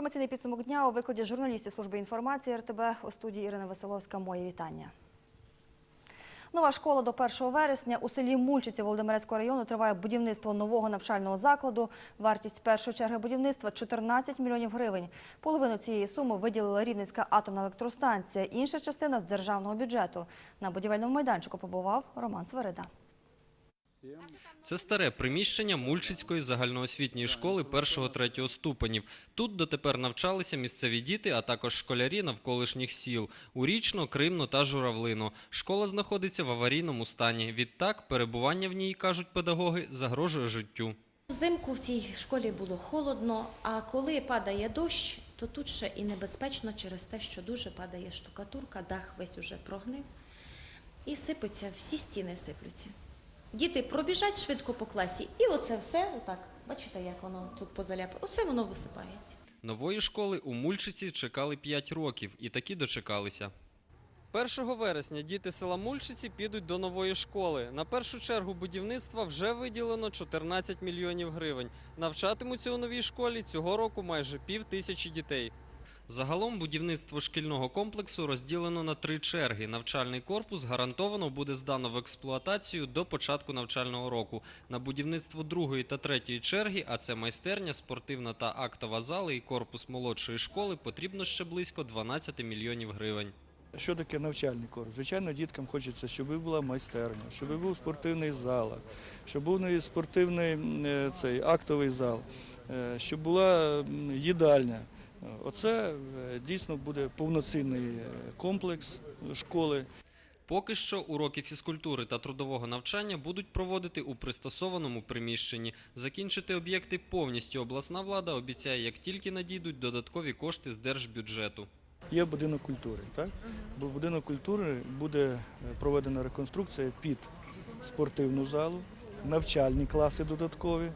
Інформаційний підсумок дня у викладі журналістів служби інформації РТБ у студії Ірина Веселовська. Мої вітання. Нова школа до 1 вересня у селі Мульчиці Володимирецького району триває будівництво нового навчального закладу. Вартість першої черги будівництва 14 мільйонів гривень. Половину цієї суми виділила Рівненська атомна електростанція. Інша частина з державного бюджету. На будівельному майданчику побував Роман Свирида. Це старе приміщення Мульчицької загальноосвітньої школи 1-3 ступенів. Тут дотепер навчалися місцеві діти, а також школярі навколишніх сіл – Урічно, Кримно та Журавлино. Школа знаходиться в аварійному стані. Відтак, перебування в ній, кажуть педагоги, загрожує життю. Взимку в цій школі було холодно, а коли падає дощ, то тут ще і небезпечно через те, що дуже падає штукатурка, дах весь уже прогнив і сипеться, всі стіни сиплються. Діти пробіжать швидко по класі, і оце все, отак, бачите, як воно тут позаляпає, оце воно висипається. Нової школи у Мульчиці чекали 5 років і таки дочекалися. 1 вересня діти села Мульчиці підуть до нової школи. На першу чергу будівництва вже виділено 14 мільйонів гривень. Навчатимуться у новій школі цього року майже пів тисячі дітей. Загалом будівництво шкільного комплексу розділено на три черги. Навчальний корпус гарантовано буде здано в експлуатацію до початку навчального року. На будівництво другої та третьої черги, а це майстерня, спортивна та актова зали і корпус молодшої школи, потрібно ще близько 12 мільйонів гривень. Що таке навчальний корпус? Звичайно, діткам хочеться, щоб була майстерня, щоб був спортивний зал, щоб був спортивний е, цей актовий зал, е, щоб була їдальня. Оце е, дійсно буде повноцінний е, комплекс школи. Поки що уроки фізкультури та трудового навчання будуть проводити у пристосованому приміщенні. Закінчити об'єкти повністю обласна влада обіцяє, як тільки надійдуть додаткові кошти з держбюджету. Є будинок культури. Так? Бо будинок культури буде е, проведена реконструкція під спортивну залу, навчальні класи додаткові,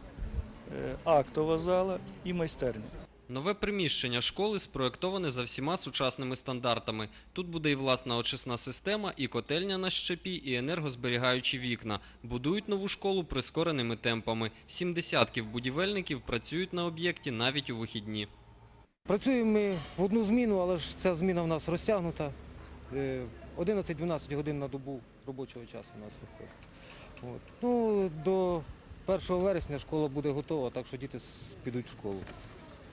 актова зала і майстерня. Нове приміщення школи спроектоване за всіма сучасними стандартами. Тут буде і власна очисна система, і котельня на щепі, і енергозберігаючі вікна. Будують нову школу прискореними темпами. Сім десятків будівельників працюють на об'єкті навіть у вихідні. Працюємо ми в одну зміну, але ж ця зміна в нас розтягнута. Е, 11-12 годин на добу робочого часу у нас виходить. От. Ну, до 1 вересня школа буде готова, так що діти підуть в школу.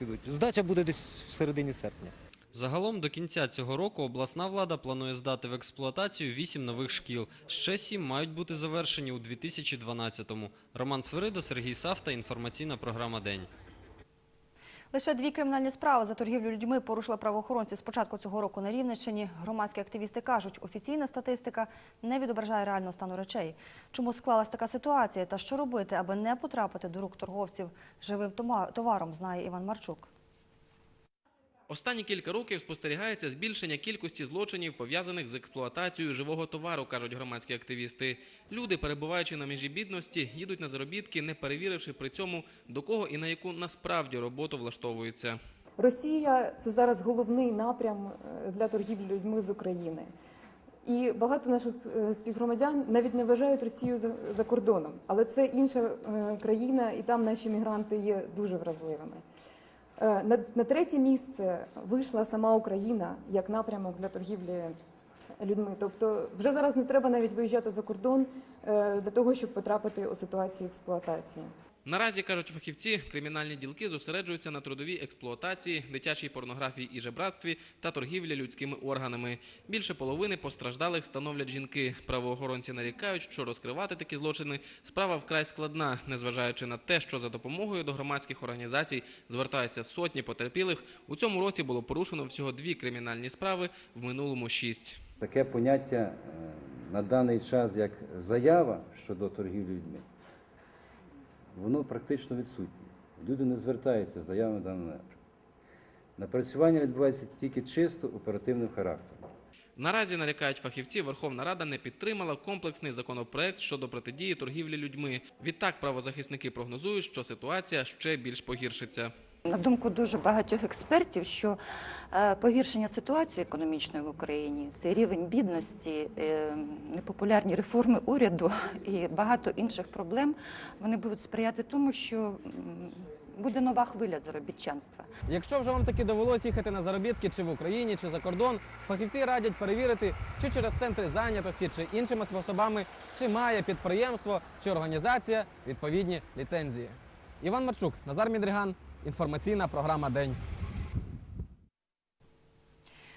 Підуть. Здача буде десь в середині серпня. Загалом до кінця цього року обласна влада планує здати в експлуатацію вісім нових шкіл. Ще сім мають бути завершені у 2012-му. Роман Свирида, Сергій Савта, інформаційна програма День. Лише дві кримінальні справи за торгівлю людьми порушили правоохоронці з початку цього року на Рівненщині. Громадські активісти кажуть, офіційна статистика не відображає реального стану речей. Чому склалась така ситуація та що робити, аби не потрапити до рук торговців живим товаром, знає Іван Марчук. Останні кілька років спостерігається збільшення кількості злочинів, пов'язаних з експлуатацією живого товару, кажуть громадські активісти. Люди, перебуваючи на межі бідності, їдуть на заробітки, не перевіривши при цьому, до кого і на яку насправді роботу влаштовуються. Росія це зараз головний напрям е, для торгівлі людьми з України. І багато наших е, співгромадян навіть не вважають Росію за, кордоном, але це інша е, країна, і там наші мігранти є дуже вразливими. Е, На, на третє місце вийшла сама Україна як напрямок для торгівлі людьми. Тобто, вже зараз не треба навіть виїжджати за кордон е, для того, щоб потрапити у ситуацію експлуатації. Наразі кажуть фахівці, кримінальні ділки зосереджуються на трудовій експлуатації, дитячій порнографії і жебратстві та торгівлі людськими органами. Більше половини постраждалих становлять жінки. Правоохоронці нарікають, що розкривати такі злочини справа вкрай складна, незважаючи на те, що за допомогою до громадських організацій звертаються сотні потерпілих. У цьому році було порушено всього дві кримінальні справи, в минулому шість. Таке поняття е, на даний час, як заява щодо торгівлі людьми, воно практично відсутнє. Люди не звертаються з заявами в напрямку. Напрацювання відбувається тільки чисто оперативним характером. Наразі нарікають фахівці, Верховна Рада не підтримала комплексний законопроект щодо протидії торгівлі людьми. Відтак правозахисники прогнозують, що ситуація ще більш погіршиться. На думку дуже багатьох експертів, що е, погіршення ситуації економічної в Україні, це рівень бідності, е, непопулярні реформи уряду і багато інших проблем, вони будуть сприяти тому, що буде нова хвиля заробітчанства. Якщо вже вам таки довелось їхати на заробітки чи в Україні, чи за кордон, фахівці радять перевірити, чи через центри зайнятості, чи іншими способами, чи має підприємство чи організація відповідні ліцензії. Іван Марчук, Назар Мідріган, інформаційна програма День.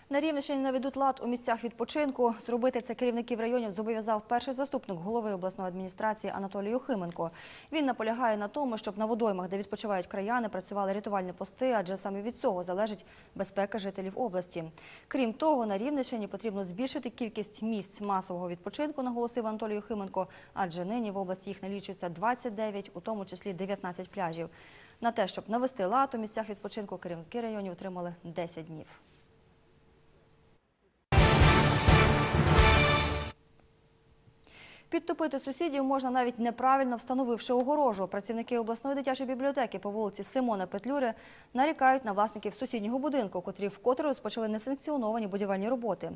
На Рівненщині наведуть лад у місцях відпочинку. Зробити це керівників районів зобов'язав перший заступник голови обласної адміністрації Анатолій Юхименко. Він наполягає на тому, щоб на водоймах, де відпочивають краяни, працювали рятувальні пости, адже саме від цього залежить безпека жителів області. Крім того, на Рівненщині потрібно збільшити кількість місць масового відпочинку, наголосив Анатолій Юхименко, адже нині в області їх налічується 29, у тому числі 19 пляжів. На те, щоб навести лад у місцях відпочинку, керівники районів отримали 10 днів. Підтопити сусідів можна навіть неправильно встановивши огорожу. Працівники обласної дитячої бібліотеки по вулиці Симона Петлюри нарікають на власників сусіднього будинку, котрі вкотре розпочали несанкціоновані будівельні роботи.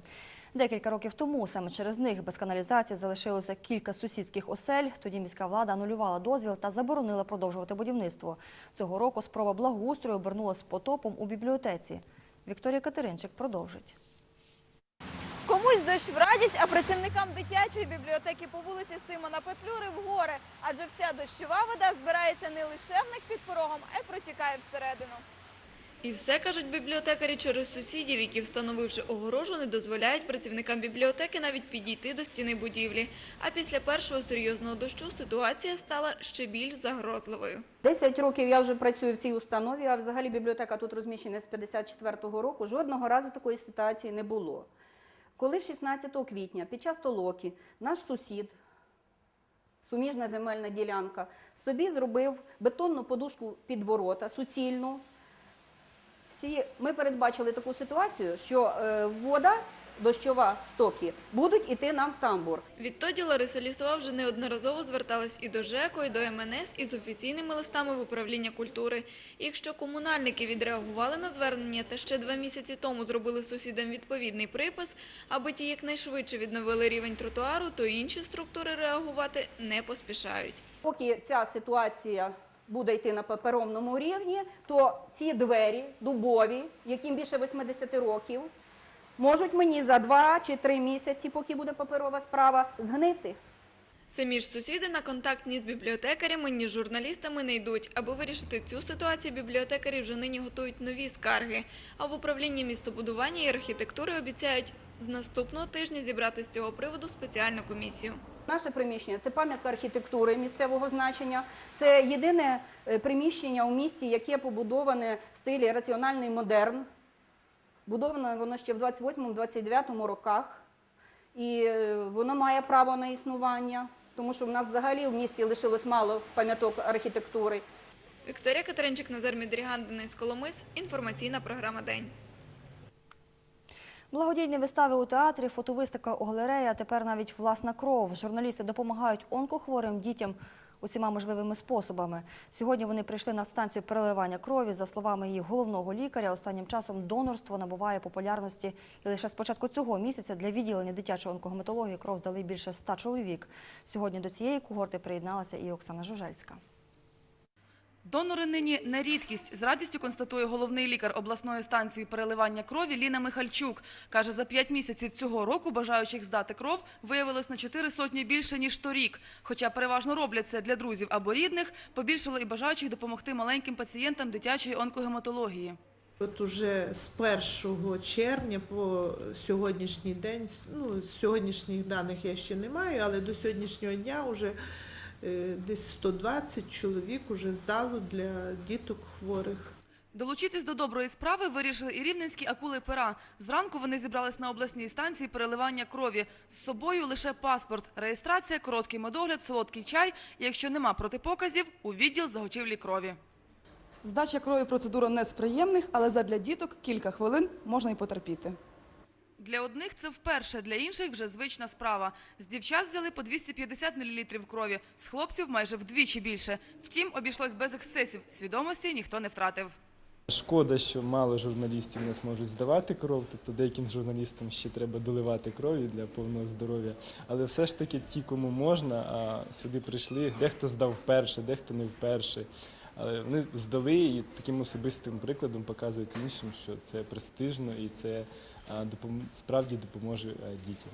Декілька років тому саме через них без каналізації залишилося кілька сусідських осель. Тоді міська влада анулювала дозвіл та заборонила продовжувати будівництво. Цього року спроба благоустрою обернулася потопом у бібліотеці. Вікторія Катеринчик продовжить. Комусь дощ в радість, а працівникам дитячої бібліотеки по вулиці Симона Петлюри в гори. Адже вся дощова вода збирається не лише в них під порогом, а й протікає всередину. І все, кажуть бібліотекарі, через сусідів, які, встановивши огорожу, не дозволяють працівникам бібліотеки навіть підійти до стіни будівлі. А після першого серйозного дощу ситуація стала ще більш загрозливою. 10 років я вже працюю в цій установі, а взагалі бібліотека тут розміщена з 54-го року. Жодного разу такої ситуації не було. Коли 16 квітня під час толоки наш сусід, суміжна земельна ділянка, собі зробив бетонну подушку під ворота, суцільну. Всі, ми передбачили таку ситуацію, що е, вода, дощова стоки, будуть іти нам в тамбур. Відтоді Лариса Лісова вже неодноразово зверталась і до ЖЕКО, і до МНС із офіційними листами в управління культури. І якщо комунальники відреагували на звернення та ще два місяці тому зробили сусідам відповідний припис, аби ті якнайшвидше відновили рівень тротуару, то інші структури реагувати не поспішають. Поки ця ситуація буде йти на паперовному рівні, то ці двері дубові, яким більше 80 років, можуть мені за два чи три місяці, поки буде паперова справа, згнити. Самі ж сусіди на контакт ні з бібліотекарями, ні з журналістами не йдуть. Аби вирішити цю ситуацію, бібліотекарі вже нині готують нові скарги. А в управлінні містобудування і архітектури обіцяють з наступного тижня зібрати з цього приводу спеціальну комісію. Наше приміщення це пам'ятка архітектури місцевого значення. Це єдине е, приміщення у місті, яке побудоване в стилі раціональний модерн. Будоване воно ще в 28-29 роках, і е, воно має право на існування, тому що в нас взагалі в місті лишилось мало пам'яток архітектури. Вікторія Катеринчик, Назар Мідріган, Денис Коломис. Інформаційна програма «День». Благодійні вистави у театрі, фотовиставка у галереї, а тепер навіть власна кров. Журналісти допомагають онкохворим дітям усіма можливими способами. Сьогодні вони прийшли на станцію переливання крові. За словами її головного лікаря, останнім часом донорство набуває популярності. І лише з початку цього місяця для відділення дитячої онкогематології кров здали більше ста чоловік. Сьогодні до цієї когорти приєдналася і Оксана Жужельська. Донори нині не рідкість. З радістю констатує головний лікар обласної станції переливання крові Ліна Михальчук. Каже, за п'ять місяців цього року бажаючих здати кров виявилось на чотири сотні більше, ніж торік. Хоча переважно роблять це для друзів або рідних, побільшало і бажаючих допомогти маленьким пацієнтам дитячої онкогематології. От уже з 1 червня по сьогоднішній день, ну, сьогоднішніх даних я ще не маю, але до сьогоднішнього дня вже десь 120 чоловік уже здало для діток хворих. Долучитись до доброї справи вирішили і рівненські акули пера. Зранку вони зібрались на обласній станції переливання крові. З собою лише паспорт, реєстрація, короткий медогляд, солодкий чай. І якщо нема протипоказів, у відділ заготівлі крові. Здача крові процедура не з приємних, але задля діток кілька хвилин можна й потерпіти. Для одних це вперше, для інших вже звична справа. З дівчат взяли по 250 мл крові, з хлопців майже вдвічі більше. Втім, обійшлось без ексцесів. Свідомості ніхто не втратив. Шкода, що мало журналістів не зможуть здавати кров, тобто деяким журналістам ще треба доливати крові для повного здоров'я. Але все ж таки ті, кому можна, а сюди прийшли, дехто здав вперше, дехто не вперше. але вони здали і таким особистим прикладом показують іншим, що це престижно і це справді допоможе дітям.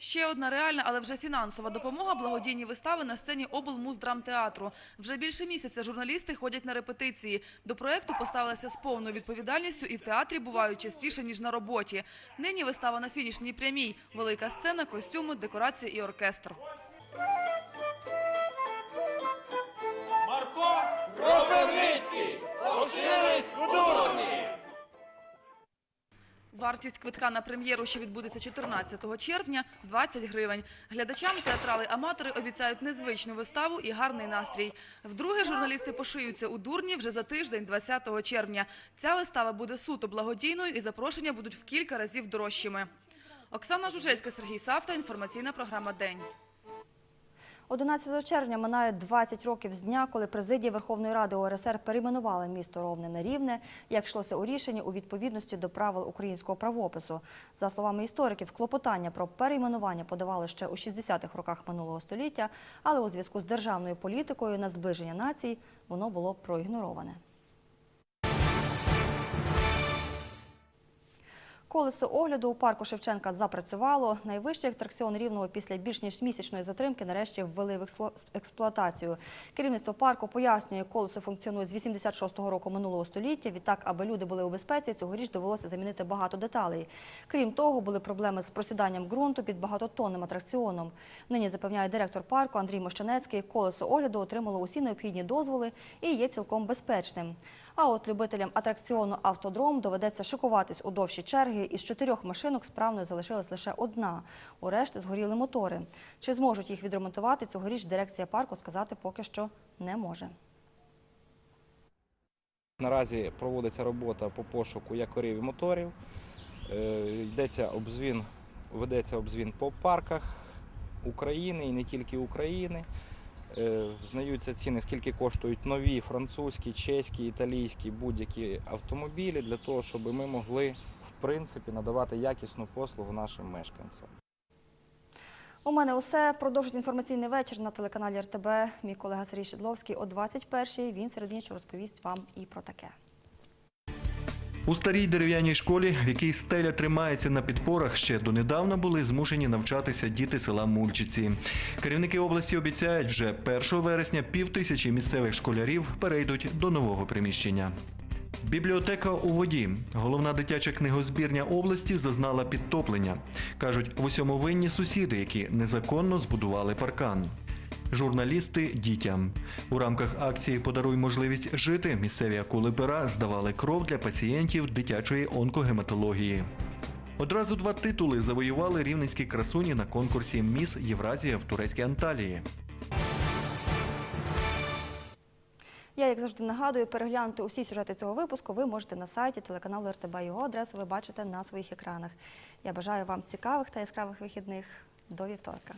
Ще одна реальна, але вже фінансова допомога благодійні вистави на сцені облмуздрамтеатру. Вже більше місяця журналісти ходять на репетиції. До проекту поставилися з повною відповідальністю і в театрі бувають частіше, ніж на роботі. Нині вистава на фінішній прямій. Велика сцена, костюми, декорації і оркестр. Вартість квитка на прем'єру, що відбудеться 14 червня – 20 гривень. Глядачам театрали-аматори обіцяють незвичну виставу і гарний настрій. Вдруге журналісти пошиються у Дурні вже за тиждень, 20 червня. Ця вистава буде суто благодійною і запрошення будуть в кілька разів дорожчими. Оксана Жужельська, Сергій Савта. Інформаційна програма «День». 11 червня минає 20 років з дня, коли президія Верховної Ради ОРСР перейменувала місто Ровне на Рівне, як йшлося у рішенні у відповідності до правил українського правопису. За словами істориків, клопотання про перейменування подавали ще у 60-х роках минулого століття, але у зв'язку з державною політикою на зближення націй воно було проігнороване. Колесо огляду у парку Шевченка запрацювало. Найвищий атракціон Рівного після більш ніж місячної затримки нарешті ввели в експлуатацію. Керівництво парку пояснює, колесо функціонує з 86-го року минулого століття. Відтак, аби люди були у безпеці, цьогоріч довелося замінити багато деталей. Крім того, були проблеми з просіданням ґрунту під багатотонним атракціоном. Нині запевняє директор парку Андрій Мощанецький, колесо огляду отримало усі необхідні дозволи і є цілком безпечним. А от любителям атракціону «Автодром» доведеться шикуватись у довші черги. Із чотирьох машинок справною залишилась лише одна. У решти згоріли мотори. Чи зможуть їх відремонтувати цьогоріч дирекція парку сказати поки що не може. Наразі проводиться робота по пошуку якорів і моторів. Е, Йдеться обзвін, ведеться обзвін по парках України і не тільки України. Е, Знаються ціни, скільки коштують нові французькі, чеські, італійські будь-які автомобілі для того, щоб ми могли в принципі надавати якісну послугу нашим мешканцям. У мене усе. Продовжить інформаційний вечір на телеканалі РТБ. Мій колега Сергій Шедловський о 21-й. Він серед іншого розповість вам і про таке. У старій дерев'яній школі, в якій стеля тримається на підпорах, ще донедавна були змушені навчатися діти села Мульчиці. Керівники області обіцяють, вже 1 вересня півтисячі місцевих школярів перейдуть до нового приміщення. Бібліотека у воді. Головна дитяча книгозбірня області зазнала підтоплення. Кажуть, в усьому винні сусіди, які незаконно збудували паркан. Журналісти дітям у рамках акції Подаруй можливість жити місцеві акули пера здавали кров для пацієнтів дитячої онкогематології. Одразу два титули завоювали рівненські красуні на конкурсі Міс Євразія в турецькій Анталії. Я, як завжди, нагадую, переглянути усі сюжети цього випуску ви можете на сайті телеканалу РТБ. Його адресу ви бачите на своїх екранах. Я бажаю вам цікавих та яскравих вихідних. До вівторка.